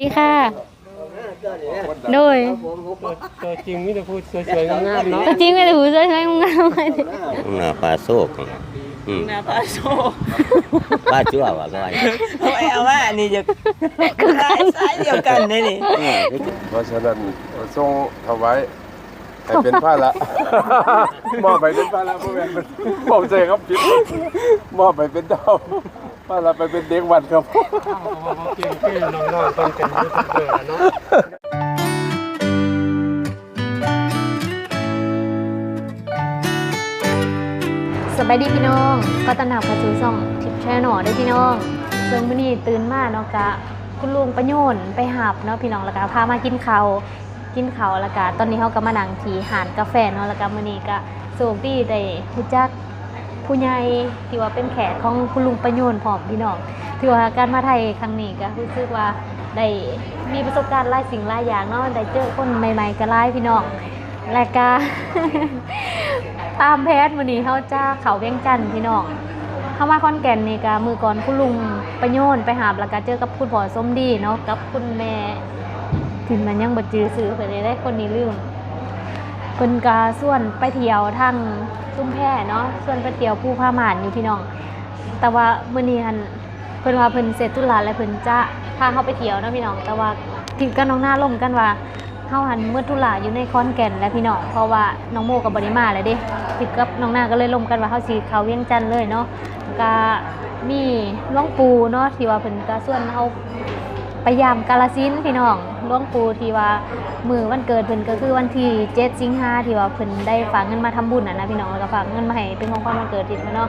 ดีค่ะโดยตัวจริงมิจะพูดสวยๆงามๆเนาะจริงๆไม่ได้หูสวยๆงามๆเลยหน้าปลาโซกอืมหน้าปลาโซปลาจั่วว่าก็ว่าเอาไว้เอาว่าอันนี้จะสายสายเดียวกันเลยนี่เพราะฉะนั้นทรงถวายให้เป็นผ้าละมอบไปเป็นผ้าละพ่อแม่นมอบใจครับผิดมอบไปเป็นเจ้า ผ้าละไปเป็นเด็กวัดครับเก่งขึ้นน้องๆต้องเป็นยูทูบเบอร์เนาะสบายดีพี่น้อง ก็ตอนหนับกระจูส่องทิปแช่หน่อด้พี่น้องเรื่องมื้อนี้ตื่นมาเนาะกะคุณลุงประโยนไปหับเนาะพี่น้องแล้วก็พามากินเขากินเขาแล้วก็ตอนนี้เขาก็มานั่งที่หานกาแฟเนาะแล้วก็มื้อนี้ก็โชคดีได้รู้จัก ผู้ใหญ่ที่ว่าเป็นแขกของคุณลุงประโยนพอมพี่น้องถือว่าการมาไทยครั้งนี้ก็รู้สึกว่าได้มีประสบการณ์หลายสิ่งหลายอย่างเนาะได้เจอคนใหม่ ๆก็หลายพี่น้องและก็ตามแพทย์วันนี้เขาจะเขาเวียงจันทน์พี่น้องเข้ามาคอนแก่นนี่ก็มือก่อนคุณลุงประโยนไปหาบแล้วก็เจอกับคุณพ่อส้มดีเนาะกับคุณแม่ถึงมันยังบ่จือซื้อเพิ่นได้คนนี้ลืม เพิ่นก็ส่วนไปเที่ยวทางซุ้มแพเนาะส่วนไปเที่ยวภูผาม่านอยู่พี่น้อง แต่ว่ามื้อนี้หันเพิ่นว่าเพิ่นเสร็จธุระแล้วเพิ่นจะพาเขาไปเที่ยวนะพี่น้อง แต่ว่าคิดกับน้องหน้าล่มกันว่าเฮาหันเมื่อธุระอยู่ในคอนแก่นและพี่น้องเพราะว่าน้องโมกับบริมาเลยเด้คิดกับน้องหน้าก็เลยล่มกันว่าเฮาสิเข้าเวียงจันทน์เลยเนาะก็มีหลวงปู่เนาะที่ว่าเพิ่นก็ส่วนเฮา ไปยามกาลสินพี่น้องหลวงปู่ที่ว่ามือวันเกิดเพิ่นก็คือวันที่7สิงหาที่ว่าเพิ่นได้ฝากเงินมาทำบุญน่ะนะพี่น้องแล้วก็ฝากเงินมาให้เป็นของขวัญวันเกิดที่เพิ่นเนาะ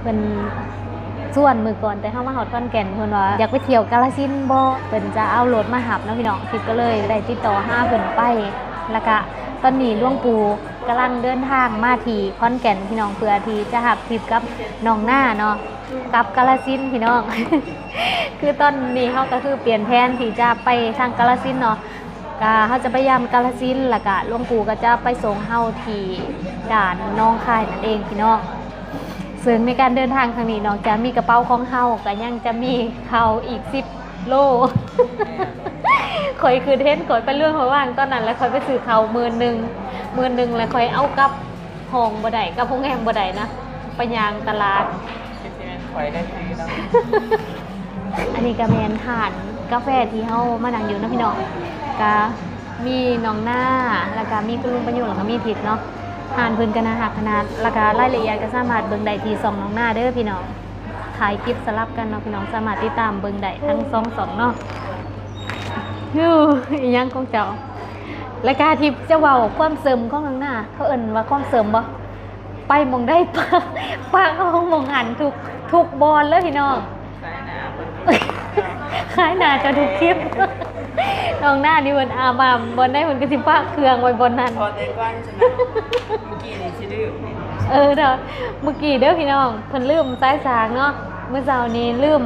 เพิ่นส่วนมือก่อนแต่เข้ามาหอดคอนแก่นเพิ่นว่าอยากไปเที่ยวกาลสินบ่เพิ่นจะเอารถมาหับเนาะพี่น้องคิดก็เลยได้ติดต่อห้าเพิ่นไปแล้วก็ตอนนี้หลวงปู่ กำลังเดินทางมาที่อนแก่นพี่น้องเพื่อที่จะหับทริปกับน้องหน้าเนาะกับกาลสินพี่น้อง คือตอนนี้เขาก็คือเปลี่ยนแผนที่จะไปทางกาลสินเนาะก็เขาจะไปยามกาลสินแล้วก็หลวงปู่ก็จะไปส่งเฮาที่ด่านน้องคายนั่นเองพี่น้องซึ่งในการเดินทางครั้งนี้นอกจากมีกระเป๋าของเฮาก็ยังจะมีเขาอีก10โล คอยคือเทนคอยไปเรื่องหัวว่างตอนนั้น แล้วคอยไปซื้อเขาหมื่นหนึ่งหมื่นหนึ่งแล้วคอยเอากลับห้องบ่ได้กับห้องแฮมบ่ได้นะไปยางตลาดข่อยได้ซื้อแล้วอันนี้ก็แมนทานกาแฟที่เฮามานั่งอยู่นะพี่น้องก็มีน้องหน้าแล้วก็มีคุณลุงประโยชน์แล้วก็มีทิศเนาะทานเพิ่นกันนะหักขนาดแล้วก็รายละเอียดก็สามารถเบิ่งได้ที่สองน้องหน้าเด้อพี่น้องถ่ายคลิปสลับกันเนาะพี่น้องสามารถติดตามเบิ่งได้ทั้งสองสองเนาะ ยูอีหยังของเจ้าและการที่จะเว้าความเสริมของน้องหน้าเขาเอิ้นว่าความเสริมบ่ไปหมองได้ปะปากเขาหมองหันทุกทุกบอลเลยพี่น้องสายหนาเพิ่นคล้ายหนาจะทุกคลิปน้องหน้านี่มันอาบามบนได้มันก็สิป้าเครื่องไว้บนนั้น พอได้กว้างใช่ไหมเมื่อกี้นี่สิดื้อเออเด้อเมื่อกี้เด้อพี่น้องเพิ่นลืมสายสางเนาะเมื่อเช้านี้ลืม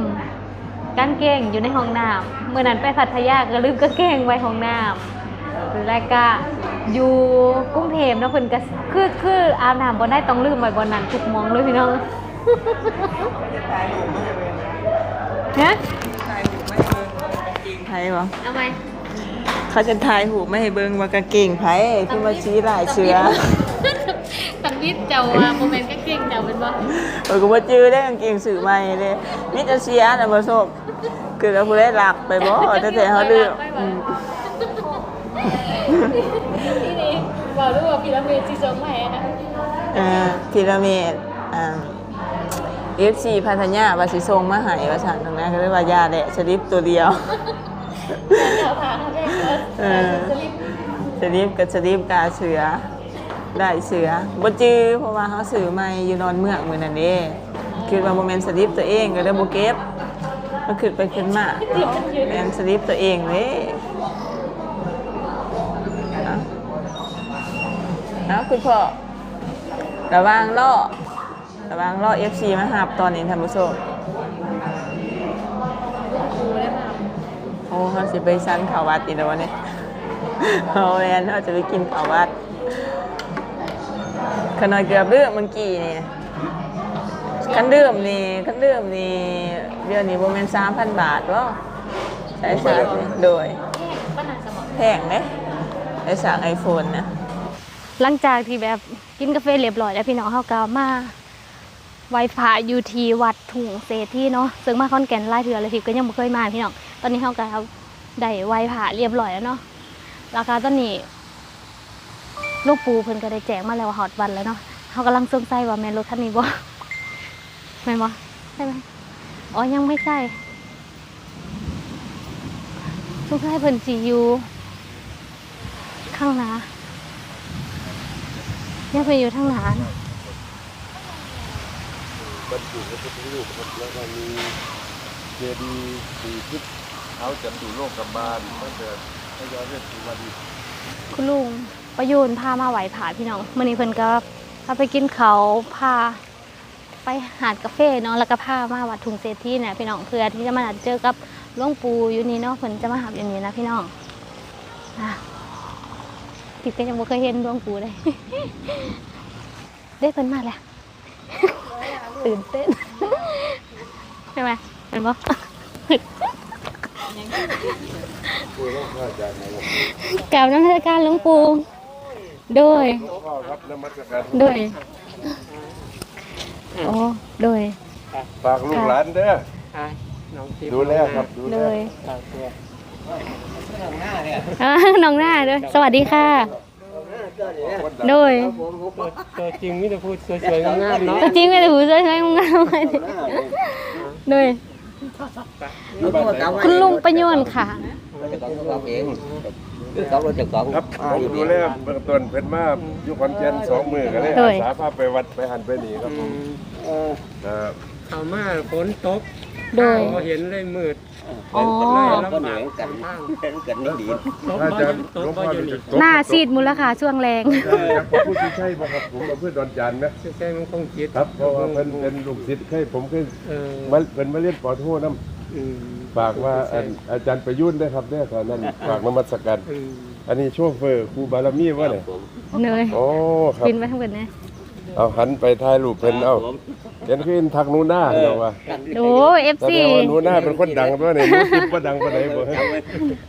กางเกงอยู่ในห้องน้ำ เมื่อนั้นไปพัทยาก็ลืมกางเกงไว้ห้องน้ำแล้วก็อยู่กรุงเทพเนาะเพิ่นก็คือคืออาบน้ำบ่ได้ต้องลืมไว้บนนั้นทุกหมองเลยพี่น้องฮะถ่ายหูไม่ให้เบิ่งว่ากางเกงไผบ่เอาไหมเขาจะถ่ายหูไม่ให้เบิ่งว่ากางเกงไผคือมาชี้ลายเชือตำยิดเจ้าว่าโมเมนต์ก็เก่งเจ้าเป็นบ่เออก็บ่จื้อได้กางเกงสื่อใหม่เลยมีแต่เสียน่ะบ่ซบคื อเราผู้ได้หลักไปบ่แต่แต่เฮาลืมอืมนี่นี่บอกด้วยว่าพีระมิดที่ทรงใหม่นะเอ่อพีระมิดอ่า FC พัทยาว่าสิส่งมาให้ว่าซั่นตรงนั้นก็เลยว่าย่าแหละสลิปตัวเดียวเจ้าพาเขาได้เออสลิปสลิปกับสลิปกาเสือได้เสือบ่จื้อเพราะว่าเขาซื้อใหม่อยู่นอนเมืองมื้อนั้นเด้คือว่าบ่แม่นสลิปตัวเองก็เลยบ่เก็บ มันขึ้นไปขึ้นมาแม่นสลิปตัวเองเด้เอาเอาคุณพ่อระวังล้อระวังล้อ FC มาหับตอนนี้ท่านผู้ชมโอ้เขาสิไปซันข่าววัดอีกแล้ววะเนี่ยเอาแมนเขาจะไปกินข่าววัดขนอยเกือบเรื่องเมื่อกี้นี่คันเดิมนี่คันเดิมนี่ เดือนนี้ประมาณสามพันบาทวะใช้สากโดยแพงเด้ใช้สากไอโฟนนะหลังจากที่แบบกินกาแฟเรียบร้อยแล้วพี่น้องเฮาก็มาไหว้พระอยู่ที่วัดถุงเศรษฐีเนาะซึ่งมาคอนแก่นหลายเทื่อแล้วทิพย์ก็ยังบ่เคยมาพี่น้องตอนนี้เฮาก็ได้ไหว้พระเรียบร้อยแล้วเนาะราคาตอนนี้หลูกปูเพิ่นก็ได้แจ้งมาแล้วว่าฮอดวันแล้วเนาะเฮากำลังสงสัยว่าแม่นรถคันนี้บ่แม่นบ่ใช่ไหม อ๋อ ยังไม่ใช่สงสัยเพิ่นสิอยู่ ข้างหน้ายังไปอยู่ทางหลานบรรจุพระพุทธรูปครับแล้วก็มีเจดีย์สี่ทิศเขาจะสู่โลกกับบาลตั้งแต่พระยาเวสสุวรรณคุณลุงประยูนพามาไหวผาพี่น้องมื่อนี้เพิ่นก็พาไปกินเขาพา ไปหาดกาแฟเนาะแล้วก็พามาวัดทุงเศรษฐีเนี่ยพี่น้องเพื่อที่จะมาเจอกับหลวงปู่อยู่นี่เนาะเพิ่นจะมาหาอยู่นี่นะพี่น้องอะติดก็ยังบ่เคยเห็นหลวงปู่เลยได้เพิ่นมาแล้วตื่นเต้นใช่ไหมเห็นปะกล่าวน้ำเทศการหลวงปู่โดยโดย โอ้โดย ฝากลูกหลานเด้ออะน้องทิพย์ดูแลครับดูโดแลยฝากตัวอ่าน้องหน้าด้วยสวัสดีค่ะ โดยตัวจริงมิจะพูดสวยๆงามๆเนาะจริงไหมแต่หูสวยๆงามๆเลยโดยคุณลุงประโยชน์ค่ะเองคือเขาเราจะกองครับผมดูแลเบื้องต้นเพิ่นมาอยู่ขอนแก่นสองมือกันเลยโดอาย สาพาไปวัดไปหันไปนี่ครับผม ครับเข้ามาฝนตกโดย พอเห็นเลยมืดอ๋อก็เหนือกันเป็นกันนี่ดีตกอาบ่จารอยู่ย์ตหลกวงบ่พ่ออยู่จะนี่ตกหน้าซีดมูลค่าช่วงแรงจากพระพุทธใช่ป่ะครับผมมาเพื่อดอนจันทร์นะใช่มันคงคิดครับเพราะว่าเพิ่นเป็นลูกศิษย์ให้ผมขึ้นเออมาเพิ่นมาเรียนปอโทน้อืมำฝากว่าอันอาจารย์ประยุทธ์ด้วยครับเนี่ยตอนนั้นฝากนมัสการอืมอันนี้โชเฟอร์ครูบารมีวะเนี่ยเนยโอ้ครับบินไปทั้งหมดนะ เอาหันไปถ่ายรูปเพิ่นเอาเห็นขึ้นทักหนูหน้าเนาะว่าโอ้เอฟแสดซีงว่าหนูหน้าเป็นคนดังตัวเนี่ยหนูคิดว่าดังปานใดบ่ฮะ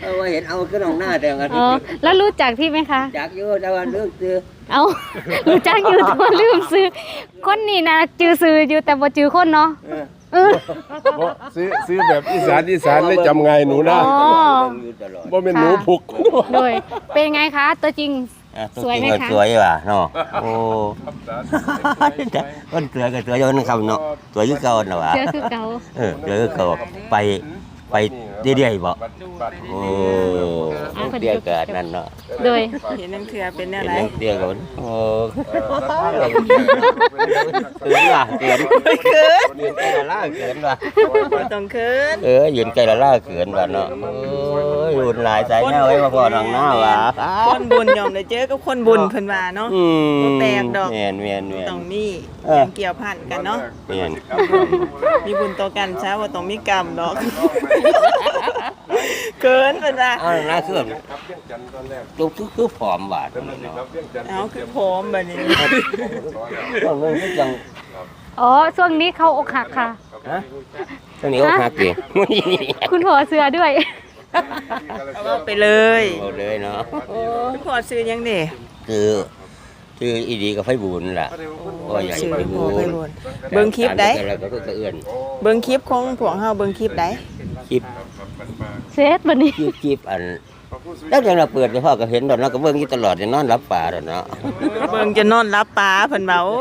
เอาไว้เห็นเอาขึ้นออกหน้าแต่กันอ๋อแล้วรู้จักพี่ไหมคะ จากอยู่แต่ว่าเรื่องคือเอา รู้จักอยู่แต่ว่าลืมซื้อ คนนี้นะจือซื้ออยู่แต่บ่จือคนเนาะเออ บ่ซื้อซื้อแบบอีสานอีสานเลยจำไงหนูหน้าอ๋ออยู่ตลอดบ่แม่นหนูพุกโดยเป็นไงคะ ตัวจริง สวยไหมคะ สวยว่ะเนาะโอ้คนสวยก็สวยอยู่นั่นคำเนาะสวยอยู่เก่าน่ะว่ะเจอคือเก่า เออสวยคือเก่าไปไป เรื่อยๆบ่ โอ้เดียวกันนั่นเนาะโดย เห็นน้ำเถื่อเป็นแนวไรเดียวกันโอ้เกินว่ะเกินเกินไก่ละล่าเกินว่ะบ่ต้องเคินเออยืนไก่ละล่าเกินว่ะเนาะโอ้ยรุนหลายสายแนวไว้มาพอทางหน้าว่ะคนบุญยอมได้เจอกับคนบุญเพิ่นว่าเนาะ อืมแปลกดอก แม่นแม่นแม่น ต้องมีเออ เกี่ยวพันกันเนาะ แม่นมีบุญต่อกันซะว่าต้องมีกรรมดอกเกินเพิ่นว่าเอาหน้าคือแบบครับเวียงจันทร์ตอนแรกจุกคือผอมบาดเป็นนั่นครับเวียงจันทร์เอาคือพร้อมบัดนี้ต้องเงินที่จังอ๋อช่วงนี้เขาอกหักค่ะ ฮะตรงนี้ก็หักเองคุณพ่อเสือด้วยเอาเอาไปเลยหมดเลยเนาะคุณพ่อซื้อยังเด้คือคืออีดีกับไฟบุญล่ะก็ใหญ่ซื้อไฟคุณบุพ่อญไปบุญเบิ่งคลิปได้แล้วก็คือเอื้อนเบิ่งคลิปของพวกเฮาเบิ่งคลิปได้คลิป เซตบันนี้คลิปคลิปอันแล้วแต่เราเปิดไปพ่อก็เห็นดอกเนาะก็เบิ่งอยู่ตลอดจะนอนรับป่าดอกเนาะเบิ่งจะนอนรับปลาเพิ่นว่าโอ้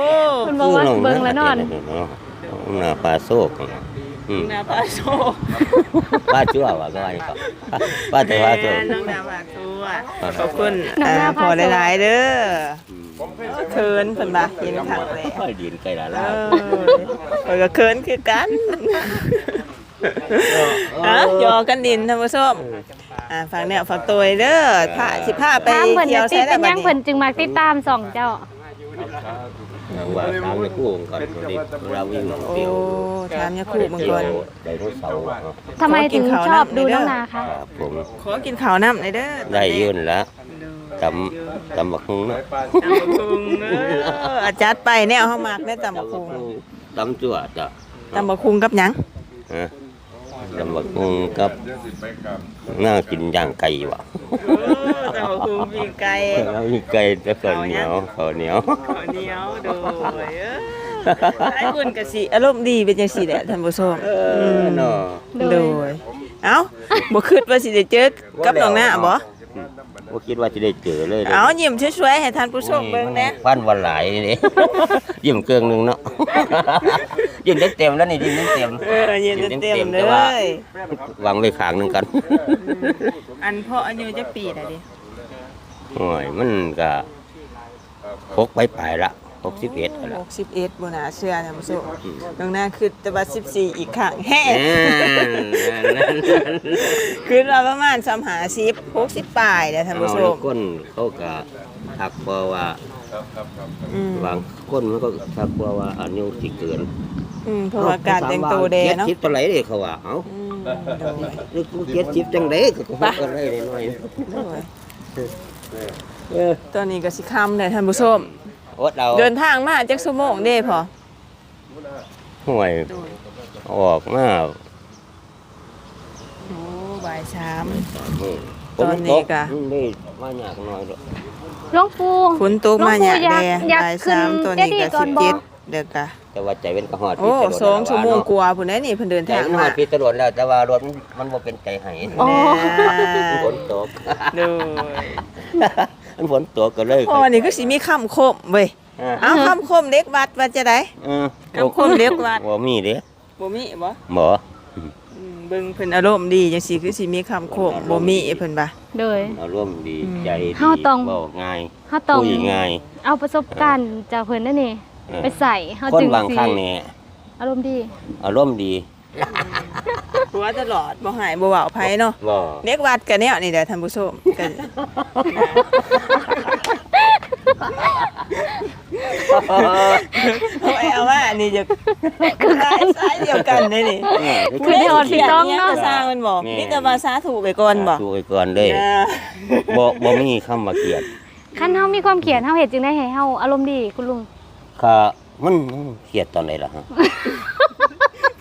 คุณบอกว่าเบิ่งแล้วนอนเนาะหน้าปลาโซกอืม นาปลาโซปลาจั่วว่ะก็ว่านี่ครับปลาแต่ว่าโซแม่กน้องนาปลาตัว ขอบคุณน้องอ่านาปลาพอโซหลายๆเด้อเคินเพิ่นว่าเห็นครั้งแรกค่อยดินไกลละเอล่ะอข้อยก็เคินคือกัน อะหยอกกันดินท่านผู้ชมอ่าฝากแนวฝากตัวเด้อพาสิพาไปตามเพิ่นเที่ยวจะติใช้ดได้เป็นบัยัดงนี้เพิ่นจึงมาติดตามสองเจ้าว่าตามในคู่องค์ก่อนดิเราวิ่งลงโอ้เที่ยวถามยาคูบางคนไดโนเสาร์อะทำไมถึงชอบดูน้องนาคะครับผมขอกินข้าวน้ำหน่อยเด้อได้ยืนแล้วตำตำบักฮุงเนาะตำบักคุงเอออาจัดไปแนวเฮามักแน่ตำบักคุงตำจั่วจ้ะตำบักคุงกับหยังฮะ ลำบักงงกับน่ากินย่างไก่ว่ะโอ้เต่าคูมีไก่แล้วมีไก่แต่ข้าวเหนียวข้าวเหนียวข้าวเหนียวโดยเออไอ้บุญกะสิอารมณ์ดีเป็นจังซี่แหละท่านผู้ชมเออเนาะโดยเอ้าบ่คิดว่าสิได้เจอกับน้องหน้าบ่ บ่คิดว่าจะได้เจอเลยเอายิ้มช่วยๆให้ท่านผู้ชมเบิ่งแหน่ฟันวันหลายนี่ ยิ้มเกิงหนึงเนาะ ยิ้มได้เต็มแล้วนี่ยิ้มได้เต็มเออยิ้มเต็มๆเลแต่ว่ายวางไว้ข้างหนึงกัน อันพ่ออายุจักปีได้ดิโอ้ยมันก็พกไปปลายละ61แล้วล่ะ61บ่น่าเชื่อท่านผู้ชมน้องหน้าคือแต่ว่า14อีกครั้งแฮ่แน่นั่นคือว่าประมาณ30 60ปลายเด้อท่านผู้ชเอามแล้วคนเขาก็ทักเพราะว่าอืมบางคนมันก็ทักเพราะว่าอายุสิเกินอืมเพราะว่าการแต่งตัวแดเนาะคิดตัวไหนเด้เขาว่าเอ้าอืมโดย นึกกูเก็ดชิปจังได๋ก็คงก็ได้หน่อยโดยเออ ตอนนี้ก็สิค่ำแล้วท่านผู้ชม อดเอาเดินทางมาจักชั่วโมงเด้พอห่วยออกมาโอ้บ่ายสามอืมตอนนี้ก็อืมนี่มายากหน่อยดอกหลวงปู่ฝนตกมาเนี่ยหลวงปู่แดอยากอยากบ่ายขึ้นสามตัวนี้เจดีก็ย์ก่อสินบบ่เจ็ดเด็กกะแต่ว่าใจเป็นกระหอดโอ้พิจารณาสองชั่วโมงเนาะกว่าพุ่นแน่นี่เพิ่นเดินใจทางมันหมาอดพิจารณาแล้วแต่ว่ารถมันมันบ่เป็นใจให้อ๋อฝนตกดู มันฝนตกก็เลยพ่อนี่ก็สิมีคำคมเว้ยอ่าเอาคำคมเด็กวัดว่าจะได้เออคำคมเด็กวัดบ่มีเด้บ่มีบ่บ่อืมเบิ่งเพิ่นอารมณ์ดีจังซี่คือสิมีคำคมบ่มีเพิ่นบ่าโดยอารมณ์ดีใจดีเฮาต้องเว้าง่ายเฮาต้องคุยง่ายเอาประสบการณ์จากเพิ่นนั่นนี่เออไปใส่เฮาคนจึงบางสิครั้งนี่อารมณ์ดี อารมณ์ดี หัวตลอดบ่หายบ่เว้าไผเนาะบ่เด็กวัดก็แนวนี่แหละท่านผู้ชมก็เอาไว้เอาว่าอันนี้จะสายสายเดียวกันเลยนี่คือได้ออนพี่ต้องเนาะภาษามันบอกนี่แต่ภาษาถูกไปก่อนบอกถูกไปก่อนเด้นะบ่บ่มีคำว่าเกลียดคันเฮามีความเขียนเฮาเฮ็ดจึงได้ให้เฮาอารมณ์ดีคุณลุง ค่ะมันมันเกลียดตอนไหนล่ะฮะ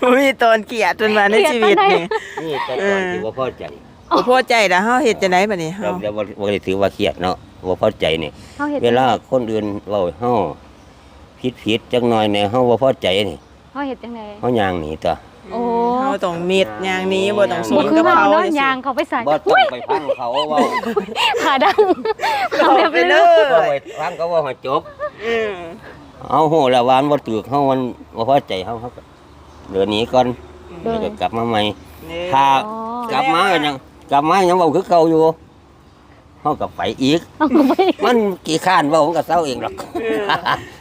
บ่มีตอนเกลียดจนมาในชีวิตนี่นี่แต่ตอนที่บ่พอใจบ่พอใจแล้วเฮาเฮ็ดจังไดบัดนี้เฮาเราจะบ่บ่ได้ถือว่าเครียดเนาะบ่พอใจนี่เฮาเฮ็ดเวลาคนอื่นเว้าให้เฮาผิดผิดจักหน่อยเนี่ยเฮาบ่พอใจนี่เฮาเฮ็ดจังได๋เฮาย่างหนีตัวโอ้เฮาต้องมิดอย่างนี้บ่ต้องสบ่นคือกับเฮาเขาเนาะจังซี่ยางเขาไปใส่บ่ต้องไปฟังเขาเว้าขาดังเขาแบบไปเลเลยยบ่ไปฟังเขาเว่าให้จบอืมเอาโหแล้ววานบ่ตึกเฮามันบ่พอใจเฮาเฮาก็ เดินหนีก่อนแล้วก็กลับมาใหม่นี่ถ้าอ๋อกลับมาก็ยังกลับมายังเว้าคือเก่าอยู่เฮาก็ไปอีก เอาไปมันกี่ข้านเว้ามันก็เศร้าเองหรอก เออ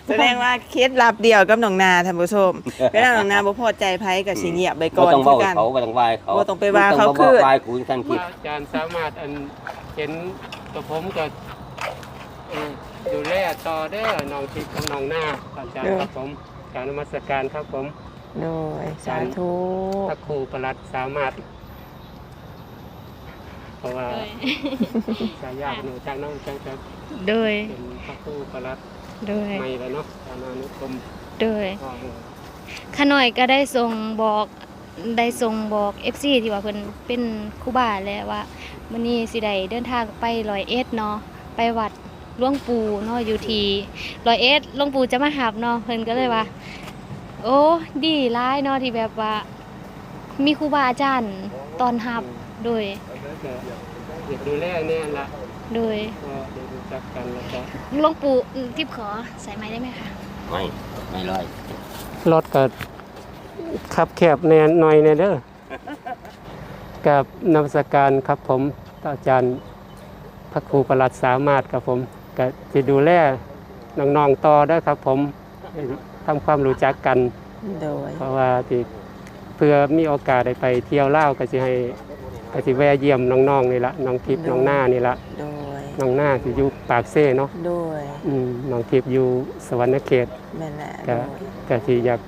แสดงว่าเคล็ดลับเดียวกับน้องนาท่านผู้ชมเวลาน้องนาบ่พอใจไผก็สิเงียบไปก่บ่อนต้องคืเว้าอให้กันเขาบ่ต้องวายเขาบ่ต้องไปว่าเขาบ่คือวายกูทันคิดว่าอาจารย์สามารถอันเห็นกับผมก็เอ่อดูแลต่อเด้อน้องทิพย์กับน้องหน้าอาจารย์ครับผมการนมัสการครับผม โดยสาธุพระครูประหลัดสามารถ เพราะว่าสายยากหนูจากน้องจังจะโดยเป็นพระครูประหลัดโดยใหม่แล้วเนาะอาณานุกรมโดยก็ขาน่อยก็ได้ส่งบอกได้ส่งบอก FC ที่ว่าเพิ่นเป็นครูบาแล้วว่ามื้อนี้สิได้เดินทางไปร้อยเอ็ดเนาะไปวัดหลวงปู่เนาะอยู่ที่ร้อยเอ็ดหลวงปู่จะมาหับเนาะเพิ่นก็เลยว่า โอ้ดีหลายเนาะที่แบบว่า มีครูบาอาจารย์ตอนหับโดยก็กดูแลแน่ละโดยก็ได้รู้จักกันแล้วก็หลวงปู่ทิพย์ขอใส่ไม้ได้ไหมคะไม่ไม่ร้อยรถก็ขับแคบแน่หน่อยในเด้อกับนมัสการครับผมอาจารย์พระครูประหลัดสามารถครับผมก็จะดูแลน้องๆต่อได้ครับผม ทำความรู้จักกัน โดย เพราะว่าที่เพื่อมีโอกาสได้ไปเที่ยวเล่าวก็จะให้ก็จะแวะเยี่ยมน้องๆนี่ละน้องทิพย์น้องหน้านี่ละโดย น้องหน้าที่อยู่ปากเซ่เนาะโดย อืมน้องทิพย์อยู่สวรรณเขต แม่นแหละก็โดย ก็ที่อยาก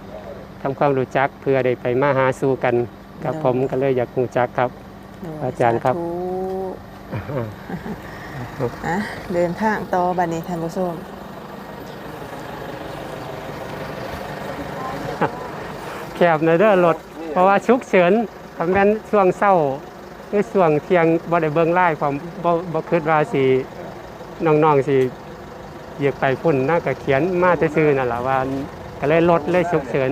ทำความรู้จักเพื่อได้ไปมาหาสู่กันกับได้ ผมก็เลยอยากรู้จักครับ โดยอาจารย์ครับ สธุอะเดินทางต่อบัดนี้ท่านผู้ชม แคบในอยเด้อรถเพราะว่าชุกเฉินคำแม่นช่วงเศร้าหรือช่วงเที่ยงบ่ได้เบิ่งไล่ความบ่บ่คิดว่าสิน้องๆสิอยากไปพุ่นน่าก็เขียนมาซื่อๆนั่นล่ะว่าก็เลยลดเลยฉุกเฉิน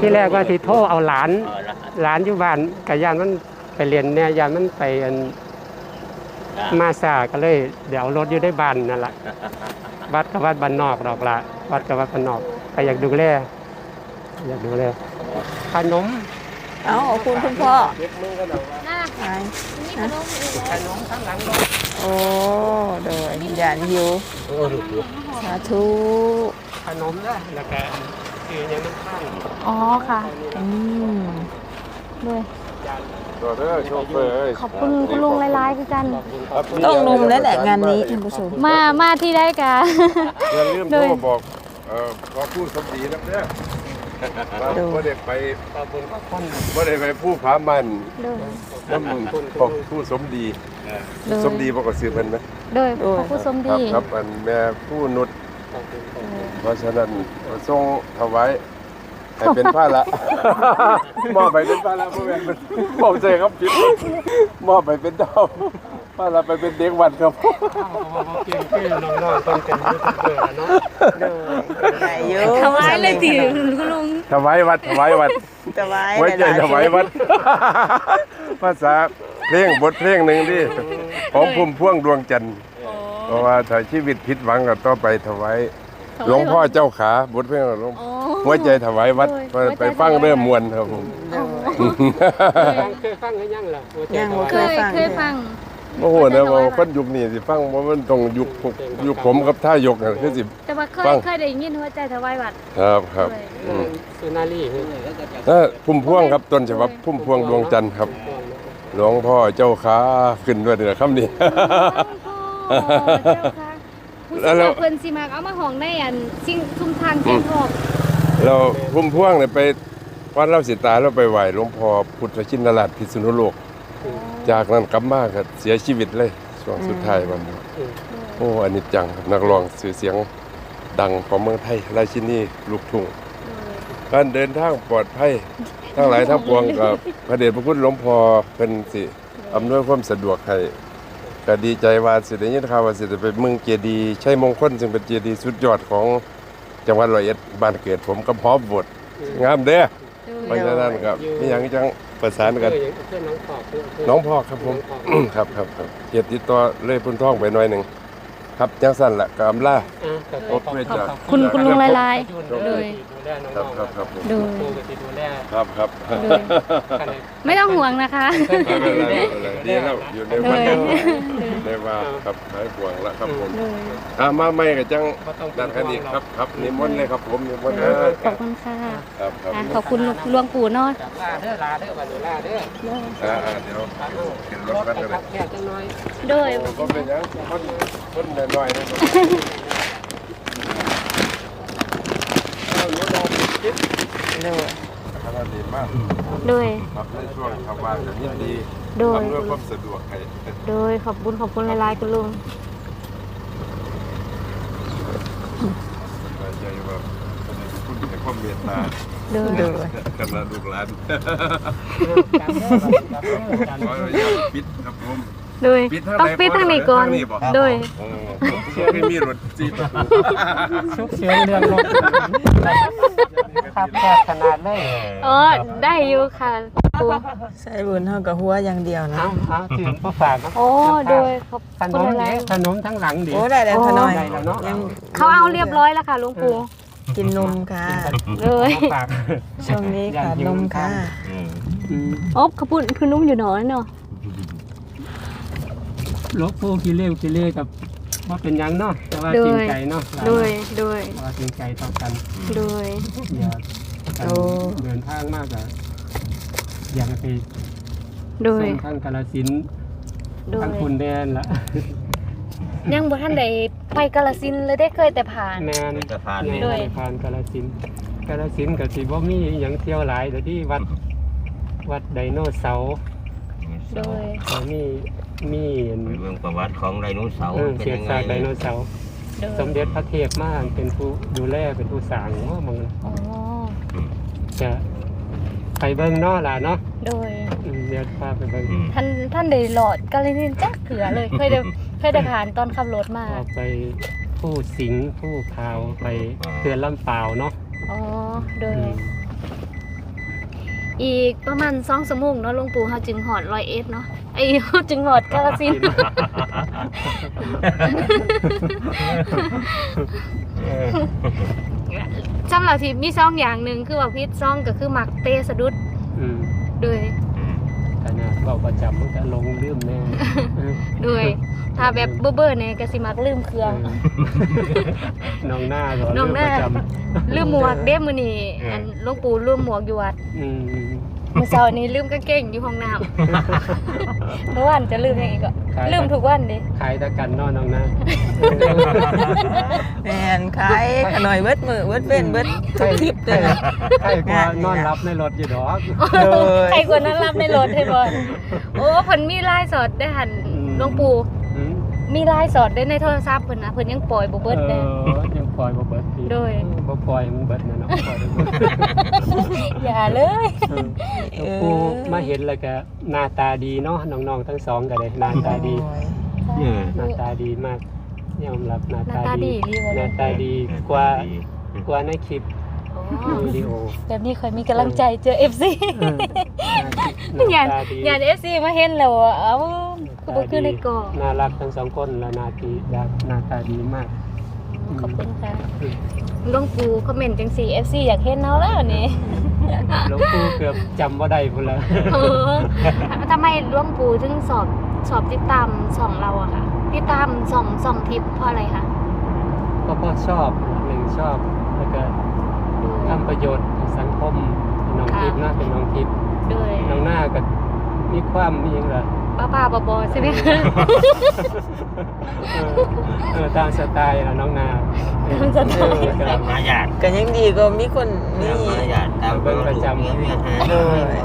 ที่แรกว่าสิโทรเอาหลานเออละหลานอยู่บ้านก็ย่านมันไปเรียนแน่ย่านมันไปอันมาซาก็เลยเดี๋ยวเอารถอยู่ได้บ้านนั่นล่ะวัดกับวัดบ้านนอกดอกละวัดกับวัดบ้านนอกก็อยากดูแลอยากดูแล ขนมเอาขอบคุณคุณพ่อน่าไปนี่ขนมอยู่ขนมข้างหลังโอ้โดยยานหิวโอ้ลูกลูกสาธุขนมนะแล้วก็คือยังน้ำข้างอ๋อค่ะอืมด้วยตัวเด้อโชเฟอร์เอ้ยขอบคุณคุณลุงหลายๆคือกันครับต้องนมแล้วแหละงานนี้ท่านผู้ชมมามาที่ได้กะอย่าลืมโดโทรยบอกเอ่อขอผู้สมดีนะเด้อว่าบ่ได้ไปขอบคุณขอบคุณบ่ได้ไปผู้ผามันด้วยน้ำบอกผู้สมดี โดย สมดีบ่ก็ซื้อเพิ่นไหมโดยขอบคุณสมครับดี ครับอันแม่ผู้นุชขอบคุณเพราะฉะนั้นทรงถวายให้เป็นผ้าละ มอบไปเป็นผ้าละพ่อแม่นมอบใจครับผิดมอบไปเป็นดาว ผ้าละไปเป็นเด็กวัดครับเก่งขึ้นน้องๆคนเป็นยูทูบเบอร์เนาะโดยได้เยอะถวายเลยติคุณลุงถวายวัดถวายวัดถวายไว้ใจหลๆถวายวัด ภาษาเพลงบทเพลงหนึ่งดิของพุ่มพ่วงดวงจันทร์เพราะว่าถ้าชีวิตผิดหวังก็ต้องไปถวายหลวงพ่อเจ้าขาบทเพลงหลวงอ๋อหัวใจถวายวัดโอ้ยไปฟังเริ่มมวนครับผมโดยเคยฟังหรือยังล่ะหัวใจยังบ่เคยเคยฟัง โอ้โหนะว่าคนยุคนี้สิฟังว่ามันต้องยุคพวกยุคผมกับท่ายกน่ะคือสิ แต่ว่าเคยฟัง เคยได้ยินหัวใจถวายวัดครับครับด้วยอืมสุนารีคือถ้าพุ่มพวงครับต้นฉบับพุ่มพวงดวงจันทร์ครับ หลวงพ่อเจ้าขาขึ้นด้วยเดือคำนี้ โอ้โหเจ้าค่ะผู้แล้วสแล้วมัครเพิ่นสิมากเอามาห้องในอันสิ่งซุ่มทางเสียงทองเราพุ่มพวงเนี่ยไปวัดเล่าสิตายเราไปไหว้หลวงพ่อพุทธชินราชพิษณุโลก จากนั้นกลับมาก็เสียชีวิตเลยช่วงสุดท้ายวันนี้โอ้อันนี้จังครับนักร้องสื่อเสียงดังของเมืองไทยราชินีลูกทุ่งการเดินทางปลอดภัยทั้งหลายทั้งปวงกับพระเดชพระคุณหลวงพ่อเป็นสิอำนวยความสะดวกให้ก็ดีใจว่าสิได้ยินข่าวว่าสิได้ไปเมืองเจดีย์ชัยมงคลซึ่งเป็นเจดีย์สุดยอดของจังหวัดร้อยเอ็ดบ้านเกิดผมกับพร้อมบทงามเด้อ เพราะฉะนั้นครับมีหยังจังประสานกันเพื่อนน้องขอบเพื่อนน้องพ่อครับผมครับครับครับเกียรติดต่อเลยพุ่นท่องไปหน่อยหนึ่งครับจังสั้นละกามล่าขอบคุณคุณคุณลุงหลายดูๆโดยแลน้ครับองครับครับผมโดยครูก็สิดูแลครับครับโดยไม่ต้องห่วงนะคะ ไม่เป็นไรไม่เป็นไรดีแล้วอยู่ในโดวัดยในว่าครับหายห่วงแล้วครับผมโดยอ่ามาไม่ก็จังบ่ต้องดันกันอีกครับครับนิมนต์เลยครับผมนิมนต์ขเลยอบคุณค่ะครับครับอะขอบคุณหลวงปู่เนาะลาเด้อลาเด้อบัดนี้ลาเด้ออ่าอ่าเดี๋ยวขึ้นรถกันกันเลยแค่จังน้อย โดยก็เป็นหยังคนคนน้อยๆนะครับเอาหนูลองคิด โดยขนาดดีมากโดยครับในช่วงทำงานก็ยินดีโดยทำด้วยความสะดวกให้โดยขอบคุณขอบคุณหลายๆคุณลุงสบายใจว่าคุณให้ความเมตตาโดยโดยขณะลูกหลานจำเด้อบัดนี้จำเด้อจำขอเด้ออนุญาตปิดครับผมโดยปิดทางต้องไหนปิดทางนี้ก่อนทางนี้บ่โดย โอ้ไม่มีรถจีบชุกเฉินเรื่องรถครับแค่ขนาดเลยอ๋อได้อยู่ค่ะปู่ใส่บุญเท่ากับหัวอย่างเดียวนะ เอาเอาถึงก็ฝากนะโอ้โดยขอบขนคุณมหลาเด็ยขนมทั้งหลังดิ โอ้ได้แล้วทนอยได้แล้วเนาะยังๆเขาเอาเรียบร้อยแล้วค่ะหลวงปู่กินนมค่ะ เลยฝาก ช่วงนี้ขาดนมค่ะโอ๊บขปุ่นคือนุ่มอยู่หนอนเนาะลบผู้กิเลสกิเลสกับ ว่าเป็นหยังเนาะแต่ว่าจริงใจเนาะโดยโดยว่าจริงใจต่อกันโดย อย่าโอ้ เดินทางมากอะอย่าไปโดยส่งทางกาลสินธุ์โดยทางคุณแดนละยังบ่ทันได้ไปกาลสินธุ์เลยได้เคยแต่ผ่านแมนจะผ่านแมนี่นโดยผ่านกาลสินธุ์กาลสินธุ์กับสิบ่มีหยังเที่ยวหลายแต่ที่วัด วัดไดโนเสาร์โดยแล้วมี มีอันไปเรื่องประวัติของไดโนเสาร์เออเป็นเสียยังไงศาสตร์ไดโนเสาร์โดยสมเด็จพระเทพมากเป็นผู้ดูแลเป็นผู้สร้างว่ามันอ๋อจะไปเบิ่งเนาะล่ะเนาะโดย อืมเดี๋ยวพาไปเบิ่งอืมท่านท่านได้หลอดกาลินินจักเถือเลยเคยได้เคยได้ผ่านตอนขับรถมาออกไปผู้สิงห์ผู้พาวไปเขื่อนลำเปล่าวเนาะอ๋อ โดย อืม อีกประมาณสองสมุงเนาะหลวงปู่เขาจึงหอดร้อยเอ็ดเนาะไอ้เขาจึงหอดกาลสินธุ์ สำหรับที่มีซองอย่างหนึ่งคือว่าพิษซองก็คือมักเตะสะดุดอืม โดย ขนาดเว้าประจำมันก็ลงลืมแน่โดยถ้าแบบเบ้อๆเนี่ยก็สิมักลืมเครื่อง น้องหน้าก็น้องหน้าลืมประจลืมหมวกเด้มื้อนี้อันหลวงปู่ลืมหมวกอยู่วัดำอืมมื้อเช้านี้ลืมกางเกงอยู่ห้องน้ำ เมื่อวานจะลืมยังอีกก็ลืมทุกวันดิขายตะกันเนอนน้องหน้าแม่นขายขน่อยเบิดมือเบิดเว้นเบิดทุกทริปเลยนะ ใครกว่านอนรับในรถอยู่ดอก โดย ใครกว่านั้นรับในรถให้บ่โอ้เพิ่นมีลายสอดได้หันอืม หลวงปู่ อืมมีลายสอดได้ในโทรศัพท์เพิ่นนะเพิ่นยังปล่อยบ่เบิดเอเลยอยัง ปล่อยบ่เบิดทีโดย บ่ปล่อยมันเบิดนะเนาะปล่อยบ่เบิดอย่าเลย เออหลวงปู่มาเห็นแล้วก็หน้าตาดีเนาะน้องๆทั้งสองก็เลยหน้าตาดีเออหน้าตาดีมากยอมรับหน้าหน้าตาตาดีดีดีบ่หลูน้ากตาดีกว่ากว่าในคลิปอ๋อวิดีโอแบบนี้ค่อยมีกำลังใจเจอ FC เออหอย่าน้าตาดี อย่า FC มาเห็นแล้วอะเอ้าคือบ่คือในกล่องน่ารักทั้งสองคนและหน้าตีหน้าตาดีมาก ขอบคุณค่ะหลวงปู่คอมเมนต์จังซี่ FC อยากเห็นเนาแล้วนี่หลวงปู่เกือบจำว่าได้พุ่นแล้วเออทำไมหลวงปู่ถึงสอบสอบติดตามส่องเราอะค่ะติดตามส่องส่องทิปเพราะอะไรคะก็เพราะชอบหนึ่งชอบแล้วก็ทำประโยชน์ให้สังคมให้น้องทิพย์นะเป็นน้องทิพย์โดยน้องหน้าก็มีความมีอย่างไร ป้าป้าบอบอใช่ไหมคะเออเออตามสไตล์ละน้องนาตามสไตล์ เออก็ตามมารยาทก็ยังดีก็มีคนมีตามมารยาทตามเบิ่งประจำเมียเมียหาโดย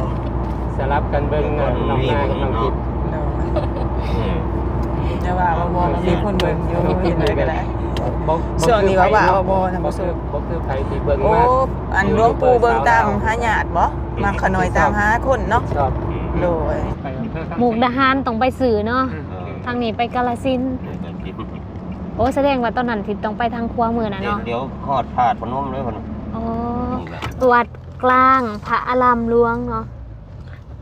สลับกันเบิ่งน่ะน้องนากับน้องทิพย์โดยเอออย่าว่าบ่บ่มันมีคนเบิ่งอยู่เห็นเลยก็ได้ บ่บ่ช่วงนี้ว่าว่าบ่บ่นะบ่บ่สู้คือบ่คือไผที่เบิ่งโอ้มากอันหลวงปู่เบิ่งตามหาญาติบ่มาขน่อยตามหาคนเนาะชอบโดย ไปอำเภอข้างห มูกดาหารต้องไปสื่อเนาะเออทางนี้ไปกาลสินธุ์เดี๋ยวกันทิพย์โอ้แสดงว่าตอนนั้นทิศต้องไปทางครัวมือนะเนาะเดี๋ยวฮอดพาดพนมเลยพนมอ๋อนี่แหละวัดกลางพระอารามหลวงเนาะ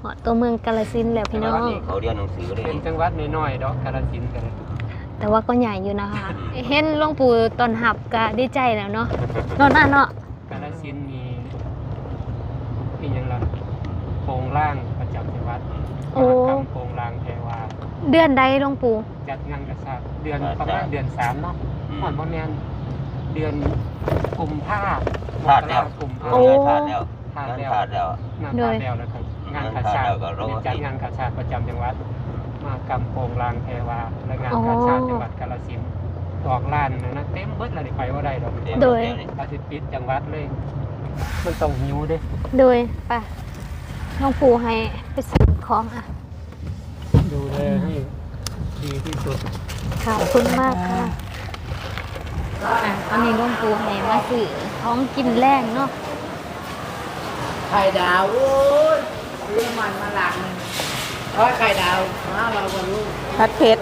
หอดตัวเมืองกาลสินธุ์แล้วพี่น้อง นี่เขาเรียนหนังสือเลยเป็นจังหวัดน้อยๆดอกกาฬสินธุ์กันแต่ว่าก็ใหญ่อยู่นะคะ เห็นหลวงปู่ตอนหับก็ดีใจแล้วเนาะเนอนน่ะเนาะกาฬสินธุ์มีมีหยังล่ะโครงร่างประ จำจังหวัดมหกรรมโครงร่างแพรวาเดือนใดหลวงปู่จัดงานกษัตริย์เดือนประมาณเดือนสามเนาะอืมหอนบ่แม่นเดือนกุมภาพาดแล้ว กุมภาโอ้พาดแล้วพาดงานแล้วพาดแล้ว งานพาดแล้วนะครับงานกษัตริย์งานพาดแล้วก็รอจัดงานกษัตริย์ประจำจังหวัด มากรรมโปงลางแพรวาและงานกษัตริย์จังหวัดกาฬสินธุ์ดอกล้านนะนะเต็มเบิดเลยไปว่าได้ดอกเต็มโดยอาทิตย์ปิดจังหวัดเลย มันต้องหิวเด้ โดยป่ะหลวงปู่ให้ไปซื้อของอะ ดูแลให้ดีที่สุดขอบคุณมากค่ะอะตอนนี้หลวงปู่ให้มาซื้อของกินแรงเนาะไข่ดาวโอ้ยซื้อมันมาหลักหนึ่งร้อยไข่ดาวมาเราบรรลุพัดเพชร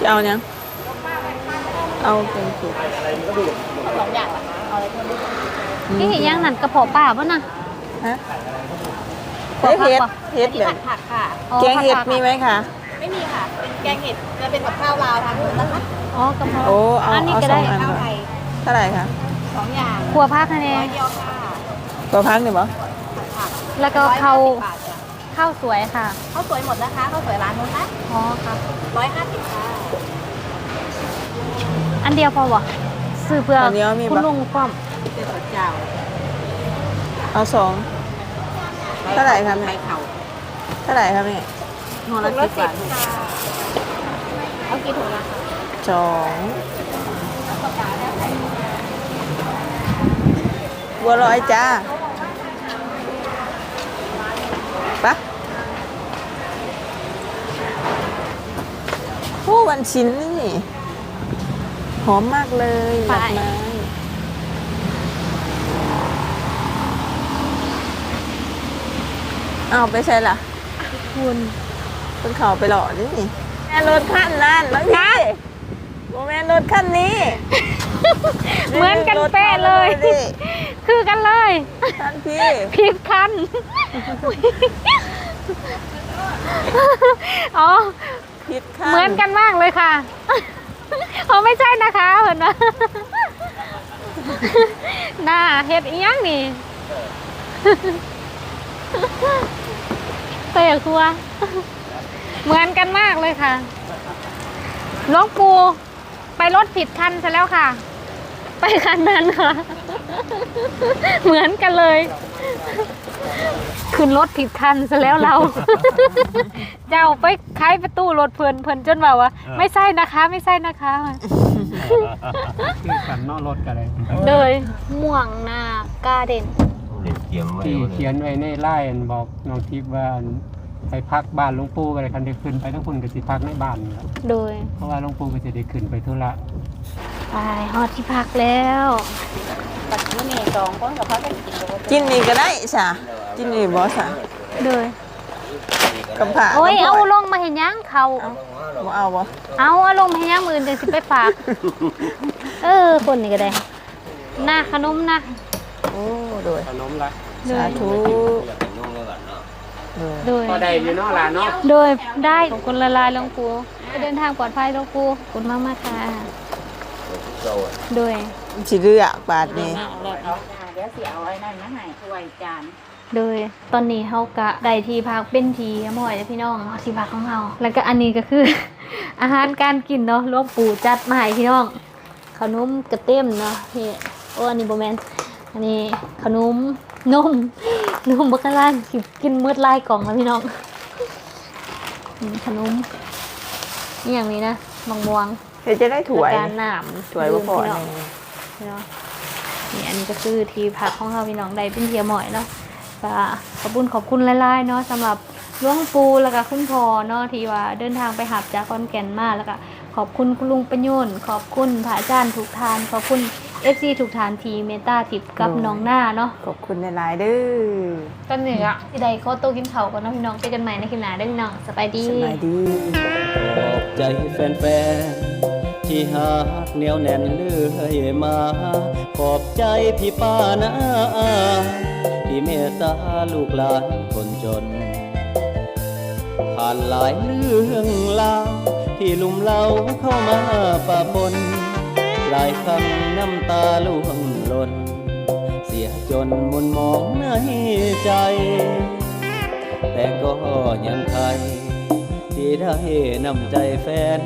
จะเอายัง เอาเป็นสุกนี่ยังนั่นกระเพาะป่าป่ะนะฮะเฮ้ยเห็ดเห็ดแบบผักค่ะอ๋อแกงเห็ดผักมีไหมคะไม่มีค่ะ เป็นแกงเห็ดจะเป็นกับข้าวลาวทางนู้นนะคะอ๋อกระเพาะโอ้เอาอันนี้เอาก็สอได้งอันข้าวก่อนไทยเท่าไหร่คะสองอย่างครัวพักนั่นเอร้งอยเดียวค่ะตัวพักหนึ่งบ่แล้วก็ร้อยข้าวห้สิบบาทจ้ะข้าวสวยค่ะข้าวสวยหมดนะคะข้าวสวยร้านนู้นนะอ๋อค่ะร้อยห้าสิบค่ะ อันเดียวพอวะซื้อเพื่ออันเดียวมีคุณบ่ลุงป้อมเป็นสดเจ้าเอาสองเท่าไหร่คะแม่ไข่เข่าเท่าไหร่คะแม่ถุงละสิบบาทค่ะเอากี่ถุงละคะสองบัวลอยจ้าปะโอ้วันชิ้นนี่ หอมมากเลยดอกไม้เอาไปใช่ล่ะ คุณเป็นข่าวไปหล่อนี่แม่รถขั้นนั่นแล้วนี่โมแม่รถขั้นนี้ เหมือนกันเป๊ะเลย คือกันเลยคันพี่ผิคันอ๋อเหมือนกันมากเลยค่ะ เขาไม่ใช่นะคะเหมือน่าน่าเฮ็ดอีหยังนี่เตะครัว เหมือนกันมากเลยค่ะหลวงปูไปรถผิดคันซะแล้วค่ะ ไปคันนั้นค่ะ เหมือนกันเลย ขึ้นรถผิดคันซะแล้วเรา เจ้าไปไขประตูรถเพิ่นเพิ่นจนแบบว่า ไม่ใช่นะคะ ไม่ใช่นะคะคือกันเนอกรถกันเลยโดยม่วงหน้ากาเด่นเล่นเกมไว้ที่เขียนไว้ในไลน์บอกน้องทิพย์ว่าไปพักบ้านหลวงปู่กันเลยคันได้ขึ้นไปทั้งคนก็สิพักในบ้านนี่ล่ะโดย เพราะว่าหลวงปู่ก็จะได้ขึ้นไปธุระ ไปฮอดที่พักแล้วบัดมื้อนี้สองคนกับเขาจะกินบ่กินนี่ก็ได้สะกินนี่บอสะโดยกับผ่าโอ้ยกับเอาผ่ลงมาเห็นยังเขาบ่เอาบ่เอาเอาลงมาเห็นยังมือเดี๋ยวสิไปฝาก เออ คนนี้ก็ได้หน้าขนมนะโอ้โดยขนมละโดสายธุโดยพอได้อยู่เนาะล่ะเนาะโดยได้ขอบคุณละลายหลวงปู่เดินทางปลอดภัยหลวงปู่ขอบคุณมากมากๆค่ะ โดยสิเลือกบาทนี้เดี๋ยวสิเอาไอ้นั่นมาให้ถ้วยจานโดยตอนนี้เฮากะได้ที่พักเป็นทีหมอยแล้วพี่น้องที่พักของเฮาแล้วก็อันนี้ก็คือ อาหารการกินเนาะหลวงปู่จัดมาให้พี่น้องขนมกระเต็มเนาะนี่โอ้อันนี้บ่แม่นอันนี้ขนมนมนมบักกะลานสิกินมืดลายกล่องแล้วพี่น้องอืมขนมนี่อย่างนี้นะมังม่วง เดี๋ยวจะได้ถวยแล้วการน้ำถวยบ่พอพี่แน่น้องพี่น้องนี่อันนี้ก็คือที่พักของเราพี่น้องได้เป็นเทียหมอยเนาะก็ขอบคุณขอบคุณหลายๆเนาะสำหรับหลวงปูแล้วก็คุณพ่อเนาะที่ว่าเดินทางไปหับจากคอนแก่นมาแล้วก็ขอบคุณคุณลุงประยุนขอบคุณพระอาจารย์ทุกทาน ขอบคุณเอฟซีทุกทานทีเมตตาทิพย์กับน้องหน้าเนาะขอบคุณหลายๆเด้อกันเหนือที่ใดเขาโตวกินเขาวก่อนเนาะพี่น้องเจอกันใหม่ในคลิปหน้าได้อพี่น้องสบายดีสบายดีขอบ ใจแฟนๆ ที่หากเหนียวแน่นเลื่อยมา ขอบใจพี่ป้านะอาที่เมตตาลูกหลานคนจน ผ่านหลายเรื่องราวที่ลุ่มเล่าเข้ามาปะปน หลายครั้งน้ำตาล่วงหล่น เสียจนมุนมองในใจ แต่ก็ยังใคร ที่ได้นำใจแฟน